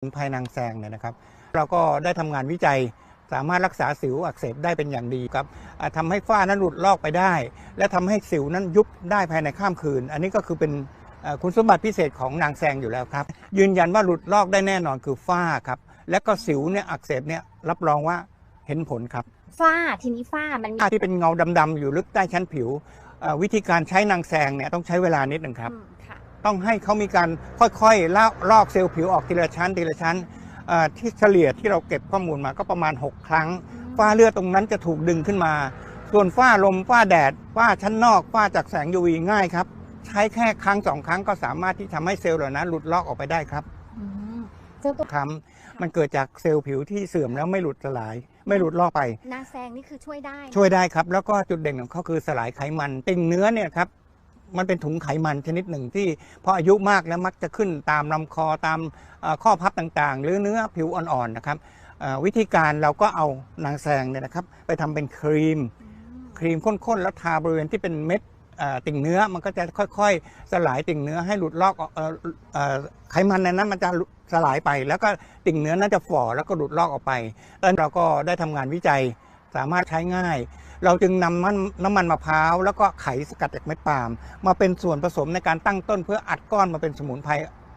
สมุนไพรนางแซงเนี่ยนะครับ เราก็ได้ทำงานวิจัย สามารถรักษาสิวอักเสบได้เป็นอย่างดีครับอ่าทำให้ฝ้านั้นหลุดลอกไปได้ และทำให้สิวนั้นยุบได้ภายในข้ามคืน อันนี้ก็คือเป็นเอ่อคุณสมบัติพิเศษของนางแซงอยู่แล้วครับ ยืนยันว่าหลุดลอกได้แน่นอนคือฝ้าครับ และก็สิวเนี่ยอักเสบเนี่ยรับรองว่าเห็นผลครับฝ้าทีนี้ฝ้ามันมีฝ้าที่เป็นเงาดำๆอยู่ลึกใต้ชั้นผิวเอ่อวิธีการใช้นางแซงเนี่ยต้องใช้เวลานิดหนึ่งครับอืมค่ะ ต้องให้เขามีการค่อยๆลอกลอกเซลล์ผิวออกทีละชั้นทีละชั้นเอ่อที่เฉลี่ยที่เราเก็บข้อมูลมาก็ประมาณ 6 ครั้ง ฝ้าเลือดตรงนั้นจะถูกดึงขึ้นมา ส่วนฝ้าลมฝ้าแดดฝ้าชั้นนอกฝ้าจากแสง UV ง่ายครับ ใช้แค่ครั้งสองครั้งก็สามารถที่ทำให้เซลล์เหล่านั้นหลุดลอกออกไปได้ครับอืมเจ้าตัวคำมันเกิดจากเซลล์ผิวที่เสื่อมแล้วไม่หลุดสลาย ไม่หลุดลอกไปนางแซงนี่คือช่วยได้ ช่วยได้ครับ แล้วก็จุดเด่นของเขาคือสลายไขมันติ่งเนื้อเนี่ยครับ มันเป็นถุงไขมันชนิดหนึ่งที่พออายุมากแล้วมักจะขึ้นตามลำคอตามข้อพับต่างๆ หรือเนื้อผิวอ่อนๆนะครับวิธีการเราก็เอานางแซงเนี่ยนะครับ ไปทำเป็นครีม ครีมข้นๆ แล้วทาบริเวณที่เป็นเม็ดติ่งเนื้อมันก็จะค่อยๆ สลายติ่งเนื้อให้หลุดลอกไขมันในนั้นมันจะสลายไป แล้วก็ติ่งเนื้อนั้นจะฝ่อแล้วก็หลุดลอกออกไปแล้วเราก็ได้ทำงานวิจัย สามารถใช้ง่าย เราจึงนำมันน้ำมันมะพร้าวแล้วก็ไขสกัดจากเม็ดปาล์มมาเป็นส่วนผสมในการตั้งต้นเพื่ออัดก้อนมาเป็นสมุนไพร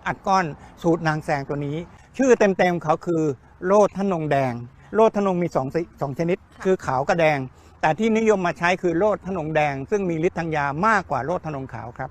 อัดก้อนสูตรนางแซงตัวนี้ ชื่อเต็มๆเขาคือโลดทนงแดง โลดทนงมีสองสิสองชนิด คือขาวกับแดง แต่ที่นิยมมาใช้คือโลดทนงแดง ซึ่งมีฤทธิ์ทางยามากกว่าโลดทนงขาวครับ